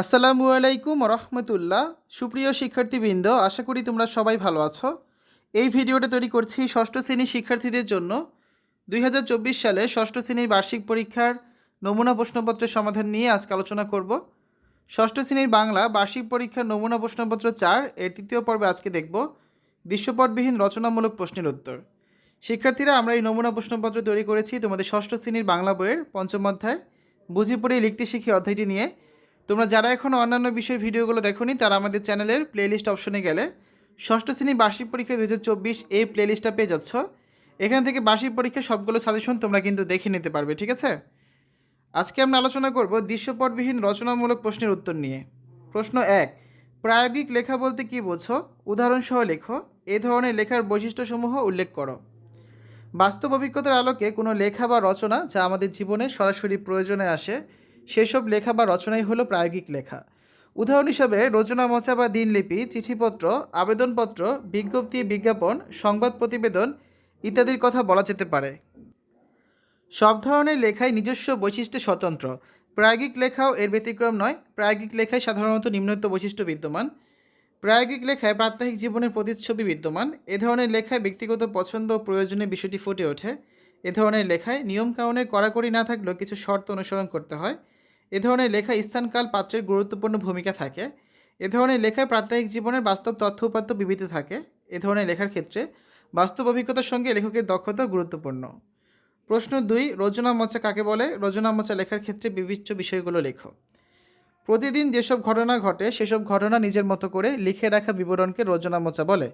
আসসালামু আলাইকুম রহমতুল্লাহ। সুপ্রিয় শিক্ষার্থীবৃন্দ, আশা করি তোমরা সবাই ভালো আছো। এই ভিডিওটা তৈরি করছি ষষ্ঠ শ্রেণির শিক্ষার্থীদের জন্য। দুই হাজার চব্বিশ সালে ষষ্ঠ শ্রেণির বার্ষিক পরীক্ষার নমুনা প্রশ্নপত্রের সমাধান নিয়ে আজকে আলোচনা করব। ষষ্ঠ শ্রেণির বাংলা বার্ষিক পরীক্ষার নমুনা প্রশ্নপত্র চার, এর তৃতীয় পর্বে আজকে দেখব দৃশ্যপটবিহীন রচনামূলক প্রশ্নের উত্তর। শিক্ষার্থীরা, আমরা এই নমুনা প্রশ্নপত্র তৈরি করেছি তোমাদের ষষ্ঠ শ্রেণির বাংলা বইয়ের পঞ্চম অধ্যায়। বুঝি পড়ে লিখতে শিখি অধ্যায়টি নিয়ে তোমরা যারা এখনও অন্যান্য বিষয়ের ভিডিওগুলো দেখোনি, তারা আমাদের চ্যানেলের প্লেলিস্ট অপশনে গেলে ষষ্ঠ শ্রেণি বার্ষিক পরীক্ষা দু হাজার চব্বিশ এই প্লেলিস্টটা পেয়ে যাচ্ছ। এখান থেকে বার্ষিক পরীক্ষার সবগুলো সাজেশন তোমরা কিন্তু দেখে নিতে পারবে, ঠিক আছে? আজকে আমরা আলোচনা করব দৃশ্যপটবিহীন রচনামূলক প্রশ্নের উত্তর নিয়ে। প্রশ্ন এক, প্রায়োগিক লেখা বলতে কী বোঝো? উদাহরণসহ লেখো, এ ধরনের লেখার বৈশিষ্ট্যসমূহ উল্লেখ করো। বাস্তব অভিজ্ঞতার আলোকে কোনো লেখা বা রচনা যা আমাদের জীবনে সরাসরি প্রয়োজনে আসে সেসব লেখা বা রচনাই হলো প্রায়োগিক লেখা। উদাহরণ হিসাবে রচনা মোচা বা দিনলিপি চিঠিপত্র, আবেদনপত্র, বিজ্ঞপ্তি, বিজ্ঞাপন, সংবাদ প্রতিবেদন ইত্যাদির কথা বলা যেতে পারে। সব ধরনের লেখাই নিজস্ব বৈশিষ্ট্যে স্বতন্ত্র। প্রায়োগিক লেখাও এর ব্যতিক্রম নয়। প্রায়োগিক লেখায় সাধারণত নিম্নোক্ত বৈশিষ্ট্য বিদ্যমান। প্রায়োগিক লেখায় প্রাত্যহিক জীবনের প্রতিচ্ছবি বিদ্যমান। এ ধরনের লেখায় ব্যক্তিগত পছন্দ ও প্রয়োজনীয় বিষয়টি ফুটে ওঠে। এ ধরনের লেখায় নিয়মকানুনের কড়াকড়ি না থাকলেও কিছু শর্ত অনুসরণ করতে হয়। এ ধরনের লেখা স্থানকাল পাত্রের গুরুত্বপূর্ণ ভূমিকা থাকে। এ ধরনের লেখায় প্রাত্যহিক জীবনের বাস্তব তথ্য উপাত্ত বিবিধ থাকে। এ ধরনের লেখার ক্ষেত্রে বাস্তব অভিজ্ঞতার সঙ্গে লেখকের দক্ষতা গুরুত্বপূর্ণ। প্রশ্ন দুই রচনা মচা কাকে বলে? রচনা মচা লেখার ক্ষেত্রে বিবিচ্য বিষয়গুলো লেখো। প্রতিদিন যেসব ঘটনা ঘটে, সেসব ঘটনা নিজের মতো করে লিখে রাখা বিবরণকে রচনা মোচা বলে।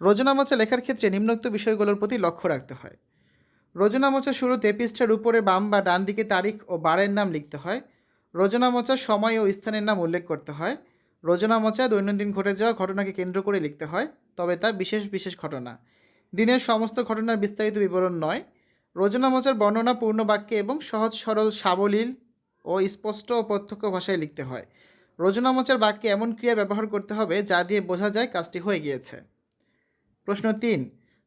রচনা মোচা লেখার ক্ষেত্রে নিম্নোক্ত বিষয়গুলোর প্রতি লক্ষ্য রাখতে হয়। রচনা মোচা শুরুতে পৃষ্ঠার উপরে বাম বা ডান দিকে তারিখ ও বারের নাম লিখতে হয়। রচনা মোচার সময় ও স্থানের নাম উল্লেখ করতে হয়। রচনা মোচা দৈনন্দিন ঘটে যাওয়া ঘটনাকে কেন্দ্র করে লিখতে হয়, তবে তা বিশেষ বিশেষ ঘটনা। দিনের সমস্ত ঘটনার বিস্তারিত বিবরণ নয়। রচনা মোচার বর্ণনা পূর্ণ বাক্যে এবং সহজ সরল সাবলীল ও স্পষ্ট ও প্রত্যক্ষ ভাষায় লিখতে হয়। রচনা মোচার বাক্যে এমন ক্রিয়া ব্যবহার করতে হবে যা দিয়ে বোঝা যায় কাজটি হয়ে গিয়েছে। প্রশ্ন তিন,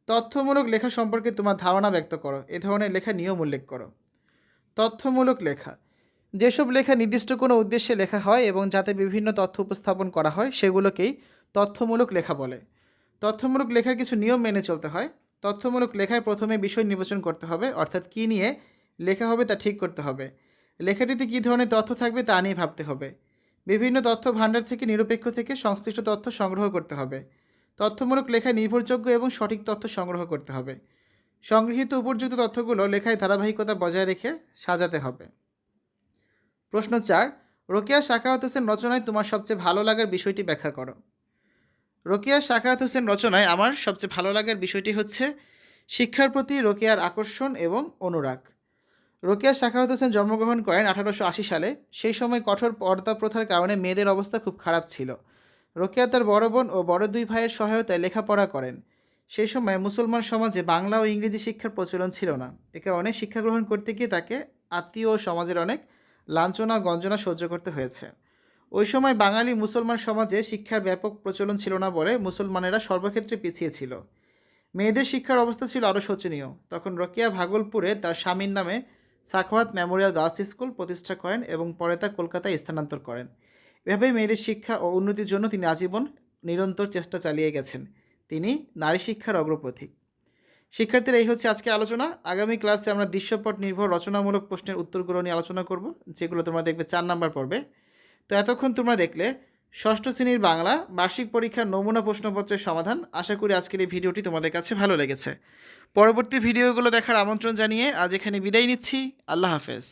তথ্যমূলক লেখা সম্পর্কে তোমার ধারণা ব্যক্ত করো। এ ধরনের লেখা নিয়ম উল্লেখ করো। তথ্যমূলক লেখা যেসব লেখা নির্দিষ্ট কোনো উদ্দেশ্যে লেখা হয় এবং যাতে বিভিন্ন তথ্য উপস্থাপন করা হয়, সেগুলোকেই তথ্যমূলক লেখা বলে। তথ্যমূলক লেখার কিছু নিয়ম মেনে চলতে হয়। তথ্যমূলক লেখায় প্রথমে বিষয় নির্বাচন করতে হবে, অর্থাৎ কী নিয়ে লেখা হবে তা ঠিক করতে হবে। লেখাটিতে কী ধরনের তথ্য থাকবে তা নিয়ে ভাবতে হবে। বিভিন্ন তথ্য ভাণ্ডার থেকে নিরপেক্ষ থেকে সংশ্লিষ্ট তথ্য সংগ্রহ করতে হবে। তথ্যমূলক লেখায় নির্ভরযোগ্য এবং সঠিক তথ্য সংগ্রহ করতে হবে। সংগৃহীত উপযুক্ত তথ্যগুলো লেখায় ধারাবাহিকতা বজায় রেখে সাজাতে হবে। প্রশ্ন চার, রোকেয়া শাখাওয়াত হোসেন রচনায় তোমার সবচেয়ে ভালো লাগার বিষয়টি ব্যাখ্যা করো। রোকেয়া শাখাওয়াত হোসেন রচনায় আমার সবচেয়ে ভালো লাগার বিষয়টি হচ্ছে শিক্ষার প্রতি রোকেয়ার আকর্ষণ এবং অনুরাগ। রোকেয়া শাখাওয়াত হোসেন জন্মগ্রহণ করেন আঠারোশো আশি সালে। সেই সময় কঠোর পর্দা প্রথার কারণে মেয়েদের অবস্থা খুব খারাপ ছিল। রোকেয়া তার বড় বোন ও বড় দুই ভাইয়ের সহায়তায় লেখাপড়া করেন। সেই সময় মুসলমান সমাজে বাংলা ও ইংরেজি শিক্ষার প্রচলন ছিল না। এ কারণে শিক্ষা গ্রহণ করতে গিয়ে তাকে আত্মীয় ও সমাজের অনেক লাঞ্ছনা, গঞ্জনা সহ্য করতে হয়েছে। ওই সময় বাঙালি মুসলমান সমাজে শিক্ষার ব্যাপক প্রচলন ছিল না বলে মুসলমানেরা সর্বক্ষেত্রে পিছিয়ে ছিল। মেয়েদের শিক্ষার অবস্থা ছিল আরও শোচনীয়। তখন রকিয়া ভাগলপুরে তার স্বামীর নামে সাখওয়াত মেমোরিয়াল গার্লস স্কুল প্রতিষ্ঠা করেন এবং পরে তা কলকাতায় স্থানান্তর করেন। এভাবেই মেয়েদের শিক্ষা ও উন্নতির জন্য তিনি আজীবন নিরন্তর চেষ্টা চালিয়ে গেছেন। তিনি নারী শিক্ষার অগ্রপথিক। শিক্ষার্থীরা, এই হচ্ছে আজকে আলোচনা। আগামী ক্লাসে আমরা দৃশ্যপট নির্ভর রচনামূলক প্রশ্নের উত্তরগুলো নিয়ে আলোচনা করব, যেগুলো তোমরা দেখবে চার নাম্বার পড়বে তো এতক্ষণ তোমরা দেখলে ষষ্ঠ শ্রেণির বাংলা বার্ষিক পরীক্ষার নমুনা প্রশ্নপত্রের সমাধান। আশা করি আজকের এই ভিডিওটি তোমাদের কাছে ভালো লেগেছে। পরবর্তী ভিডিওগুলো দেখার আমন্ত্রণ জানিয়ে আজ এখানে বিদায় নিচ্ছি। আল্লাহ হাফেজ।